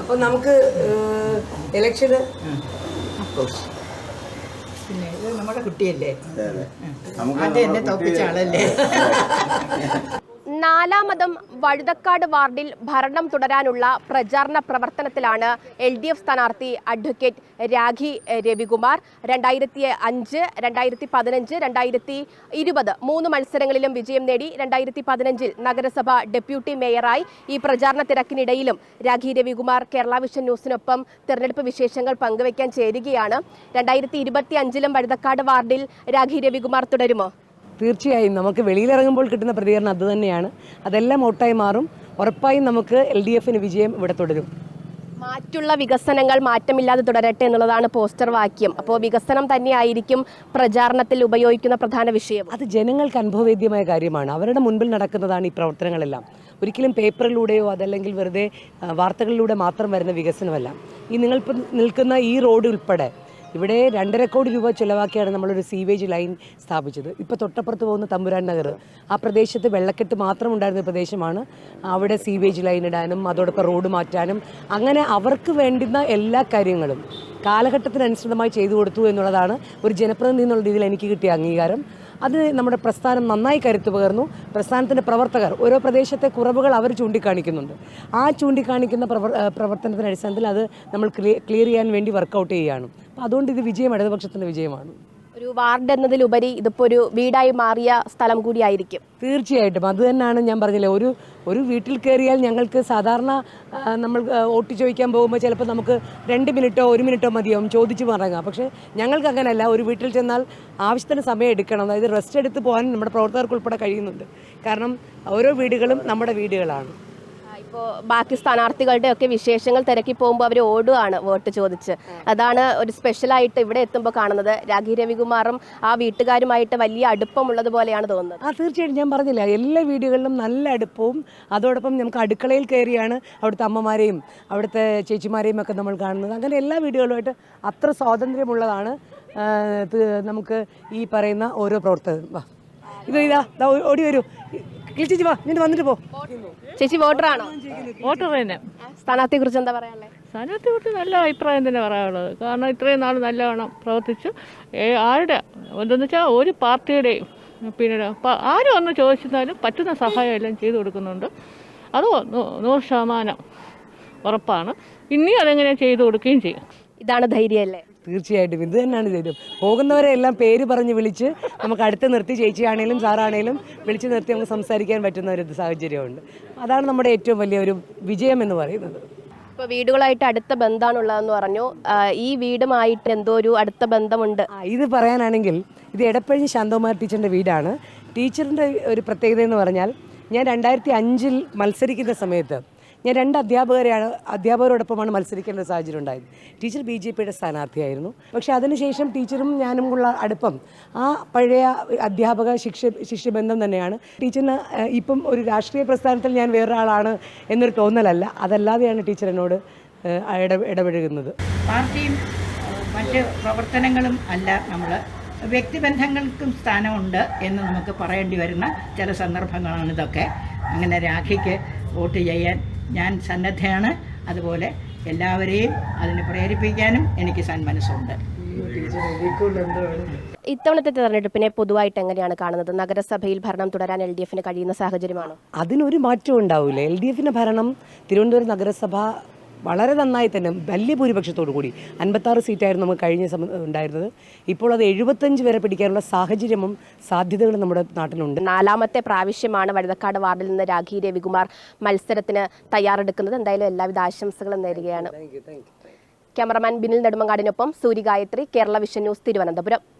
അപ്പൊ നമുക്ക് ഇലക്ഷന് പിന്നെ ഇത് നമ്മുടെ കുട്ടിയല്ലേ? അതെ എന്നെ തോപ്പിച്ച ആളല്ലേ? നാലാമതും വഴുതക്കാട് വാർഡിൽ ഭരണം തുടരാനുള്ള പ്രചാരണ പ്രവർത്തനത്തിലാണ് എൽ ഡി എഫ് സ്ഥാനാർത്ഥി അഡ്വക്കേറ്റ് രാഖി രവികുമാർ. രണ്ടായിരത്തി അഞ്ച് രണ്ടായിരത്തി പതിനഞ്ച് രണ്ടായിരത്തി ഇരുപത് മൂന്ന് മത്സരങ്ങളിലും വിജയം നേടി രണ്ടായിരത്തി പതിനഞ്ചിൽ നഗരസഭ ഡെപ്യൂട്ടി മേയറായി. ഈ പ്രചാരണ തിരക്കിനിടയിലും രാഖി രവികുമാർ കേരള വിഷൻ ന്യൂസിനൊപ്പം തെരഞ്ഞെടുപ്പ് വിശേഷങ്ങൾ പങ്കുവയ്ക്കാൻ ചേരുകയാണ്. രണ്ടായിരത്തി ഇരുപത്തി അഞ്ചിലും വഴുതക്കാട് വാർഡിൽ രാഖി രവികുമാർ തുടരുമോ? തീർച്ചയായും നമുക്ക് വെളിയിലിറങ്ങുമ്പോൾ കിട്ടുന്ന പ്രതികരണം അത് തന്നെയാണ്. അതെല്ലാം ഔട്ടായി മാറും. ഉറപ്പായും നമുക്ക് എൽ ഡി എഫിന് വിജയം ഇവിടെ തുടരും. മാറ്റുള്ള വികസനങ്ങൾ മാറ്റമില്ലാതെ തുടരട്ടെ എന്നുള്ളതാണ് പോസ്റ്റർ വാക്യം. അപ്പോൾ വികസനം തന്നെയായിരിക്കും പ്രചാരണത്തിൽ ഉപയോഗിക്കുന്ന പ്രധാന വിഷയം. അത് ജനങ്ങൾക്ക് അനുഭവവേദ്യമായ കാര്യമാണ്. അവരുടെ മുൻപിൽ നടക്കുന്നതാണ് ഈ പ്രവർത്തനങ്ങളെല്ലാം. ഒരിക്കലും പേപ്പറിലൂടെയോ അതല്ലെങ്കിൽ വെറുതെ വാർത്തകളിലൂടെ മാത്രം വരുന്ന വികസനമല്ല. ഈ നിങ്ങൾ നിൽക്കുന്ന ഈ റോഡ് ഉൾപ്പെടെ ഇവിടെ രണ്ടര കോടി രൂപ ചിലവാക്കിയാണ് നമ്മളൊരു സീവേജ് ലൈൻ സ്ഥാപിച്ചത്. ഇപ്പോൾ തൊട്ടപ്പുറത്ത് പോകുന്ന തമ്പുരാൻ നഗർ ആ പ്രദേശത്ത് വെള്ളക്കെട്ട് മാത്രം ഉണ്ടായിരുന്ന പ്രദേശമാണ്. അവിടെ സീവേജ് ലൈൻ ഇടാനും അതോടൊപ്പം റോഡ് മാറ്റാനും അങ്ങനെ അവർക്ക് വേണ്ടുന്ന എല്ലാ കാര്യങ്ങളും കാലഘട്ടത്തിനനുസൃതമായി ചെയ്തു കൊടുത്തു എന്നുള്ളതാണ് ഒരു ജനപ്രതിനിധി എന്നുള്ള രീതിയിൽ എനിക്ക് കിട്ടിയ അംഗീകാരം. അത് നമ്മുടെ പ്രസ്ഥാനം നന്നായി കരുത്തു പകർന്നു. പ്രസ്ഥാനത്തിന്റെ പ്രവർത്തകർ ഓരോ പ്രദേശത്തെ കുറവുകൾ അവർ ചൂണ്ടിക്കാണിക്കുന്നുണ്ട്. ആ ചൂണ്ടിക്കാണിക്കുന്ന പ്രവർ പ്രവർത്തനത്തിന്റെ അടിസ്ഥാനത്തിൽ അത് നമ്മൾ ക്ലിയർ ചെയ്യാൻ വേണ്ടി വർക്കൗട്ട് ചെയ്യുകയാണ്. അപ്പോൾ അതുകൊണ്ട് ഇത് വിജയം ഇടതുപക്ഷത്തിന്റെ വിജയമാണ്. ഒരു വാർഡ് എന്നതിലുപരി ഇതിപ്പോൾ ഒരു വീടായി മാറിയ സ്ഥലം കൂടിയായിരിക്കും. തീർച്ചയായിട്ടും. അത് തന്നെയാണ് ഞാൻ പറഞ്ഞില്ലേ ഒരു ഒരു വീട്ടിൽ കയറിയാൽ ഞങ്ങൾക്ക് സാധാരണ നമ്മൾ ഓട്ടി ചോദിക്കാൻ പോകുമ്പോൾ ചിലപ്പോൾ നമുക്ക് രണ്ട് മിനിറ്റോ ഒരു മിനിറ്റോ മതിയാവും ചോദിച്ചു മറങ്ങാം പക്ഷേ ഞങ്ങൾക്ക് അങ്ങനെയല്ല ഒരു വീട്ടിൽ ചെന്നാൽ ആവശ്യത്തിന് സമയം എടുക്കണം. അതായത് റെസ്റ്റ് എടുത്ത് പോകാൻ നമ്മുടെ പ്രവർത്തകർക്ക് ഉൾപ്പെടെ കഴിയുന്നുണ്ട്. കാരണം ഓരോ വീടുകളും നമ്മുടെ വീടുകളാണ്. ഇപ്പോൾ ബാക്കി സ്ഥാനാർത്ഥികളുടെ ഒക്കെ വിശേഷങ്ങൾ തിരക്കി പോകുമ്പോൾ അവർ ഓടുകയാണ് വോട്ട് ചോദിച്ച്. അതാണ് ഒരു സ്പെഷ്യലായിട്ട് ഇവിടെ എത്തുമ്പോൾ കാണുന്നത്. രാഖി രവികുമാറും ആ വീട്ടുകാരുമായിട്ട് വലിയ അടുപ്പമുള്ളത് പോലെയാണ് തോന്നുന്നത്. ആ തീർച്ചയായിട്ടും ഞാൻ പറഞ്ഞില്ല എല്ലാ വീടുകളിലും നല്ല അടുപ്പവും അതോടൊപ്പം നമുക്ക് അടുക്കളയിൽ കയറിയാണ് അവിടുത്തെ അമ്മമാരെയും അവിടുത്തെ ചേച്ചിമാരെയും ഒക്കെ നമ്മൾ കാണുന്നത്. അങ്ങനെ എല്ലാ വീടുകളുമായിട്ട് അത്ര സ്വാതന്ത്ര്യമുള്ളതാണ് നമുക്ക് ഈ പറയുന്ന ഓരോ പ്രവർത്തകരും. ഇത് ഇതാ ഓടി വരൂ. കിളിച്ചേച്ചി വാ നിന്റെ വന്നിട്ട് പോ. ചേച്ചി വോട്ടറാണോ? വോട്ടർ തന്നെ. സ്ഥാനാർത്ഥിയെ കുറിച്ച് എന്താ പറയാനുള്ളത് സ്ഥാനാർത്ഥിയെ കുറിച്ച് നല്ല അഭിപ്രായം തന്നെ പറയാനുള്ളത്. കാരണം ഇത്രയും നാൾ നല്ലവണ്ണം പ്രവർത്തിച്ചു. ഏ, ആരുടെ എന്തെന്ന് വെച്ചാൽ ഒരു പാർട്ടിയുടെയും പിന്നീട് ആരും ഒന്ന് ചോദിച്ചിരുന്നാലും പറ്റുന്ന സഹായം എല്ലാം ചെയ്തു കൊടുക്കുന്നുണ്ട്. അത് നൂ- നൂറ് ശതമാനം ഉറപ്പാണ്. ഇനി അതെങ്ങനെ ചെയ്തു കൊടുക്കുകയും ചെയ്യും. ഇതാണ് ധൈര്യമല്ലേ? തീർച്ചയായിട്ടും ഇത് തന്നെയാണ് ചെയ്തത്. പോകുന്നവരെ എല്ലാം പേര് പറഞ്ഞ് വിളിച്ച് നമുക്ക് അടുത്ത് നിർത്തി ചേച്ചിയാണേലും സാറാണേലും വിളിച്ച് നിർത്തി നമുക്ക് സംസാരിക്കാൻ പറ്റുന്ന ഒരു സാഹചര്യമുണ്ട്. അതാണ് നമ്മുടെ ഏറ്റവും വലിയ ഒരു വിജയം എന്ന് പറയുന്നത്. ഇപ്പോൾ വീടുകളായിട്ട് അടുത്ത ബന്ധമാണുള്ളതെന്ന് പറഞ്ഞു. ഈ വീടുമായിട്ട് എന്തോ ഒരു അടുത്ത ബന്ധമുണ്ട്. ഇത് പറയാനാണെങ്കിൽ ഇത് എടപ്പഴി ശാന്തകുമാർ ടീച്ചറിന്റെ വീടാണ്. ടീച്ചറിന്റെ ഒരു പ്രത്യേകത എന്ന് പറഞ്ഞാൽ ഞാൻ രണ്ടായിരത്തി അഞ്ചിൽ മത്സരിക്കുന്ന സമയത്ത് ഞാൻ രണ്ട് അധ്യാപകരെയാണ് അധ്യാപകരോടൊപ്പമാണ് മത്സരിക്കേണ്ട ഒരു സാഹചര്യം ഉണ്ടായത്. ടീച്ചർ ബി ജെ പിയുടെ സ്ഥാനാർത്ഥിയായിരുന്നു. പക്ഷേ അതിനുശേഷം ടീച്ചറും ഞാനും ഉള്ള അടുപ്പം ആ പഴയ അധ്യാപക ശിക്ഷ ശിഷ്യബന്ധം തന്നെയാണ്. ടീച്ചറിന് ഇപ്പം ഒരു രാഷ്ട്രീയ പ്രസ്ഥാനത്തിൽ ഞാൻ വേറൊരാളാണ് എന്നൊരു തോന്നലല്ല. അതല്ലാതെയാണ് ടീച്ചർ എന്നോട് ഇടപഴകുന്നത്. പാർട്ടിയും മറ്റ് പ്രവർത്തനങ്ങളും അല്ല നമ്മൾ വ്യക്തിബന്ധങ്ങൾക്കും സ്ഥാനമുണ്ട് എന്ന് നമുക്ക് പറയേണ്ടി വരുന്ന ചില സന്ദർഭങ്ങളാണ് ഇതൊക്കെ അങ്ങനെ രാഖിക്ക് വോട്ട് ചെയ്യാൻ ഞാൻ സന്നദ്ധയാണ്. അതുപോലെ എല്ലാവരെയും അതിന് പ്രേരിപ്പിക്കാനും എനിക്ക് സന്മനസ്സുണ്ട്. ഇത്തവണത്തെ തെരഞ്ഞെടുപ്പിനെ പൊതുവായിട്ട് എങ്ങനെയാണ് കാണുന്നത്? നഗരസഭയിൽ ഭരണം തുടരാൻ എൽ ഡി എഫിന് കഴിയുന്ന സാഹചര്യമാണോ? അതിനൊരു മാറ്റവും ഉണ്ടാവില്ല എൽ ഡി എഫിന്റെ ഭരണം തിരുവനന്തപുരം നഗരസഭ വളരെ നന്നായി തന്നെ വലിയ ഭൂരിപക്ഷത്തോടു കൂടി അൻപത്താറ് സീറ്റായിരുന്നു നമുക്ക് കഴിഞ്ഞ സമയം ഉണ്ടായിരുന്നത്. ഇപ്പോൾ അത് എഴുപത്തഞ്ച് വരെ പിടിക്കാനുള്ള സാഹചര്യവും സാധ്യതകളും നമ്മുടെ നാട്ടിലുണ്ട്. നാലാമത്തെ പ്രാവശ്യമാണ് വഴുതക്കാട് വാർഡിൽ നിന്ന് രാഖി രവികുമാർ മത്സരത്തിന് തയ്യാറെടുക്കുന്നത്. എന്തായാലും എല്ലാവിധ ആശംസകളും നേരുകയാണ്. ക്യാമറമാൻ ബിനിൽ നെടുമങ്ങാടിനൊപ്പം സൂര്യഗായത്രി കേരള വിഷൻ ന്യൂസ് തിരുവനന്തപുരം.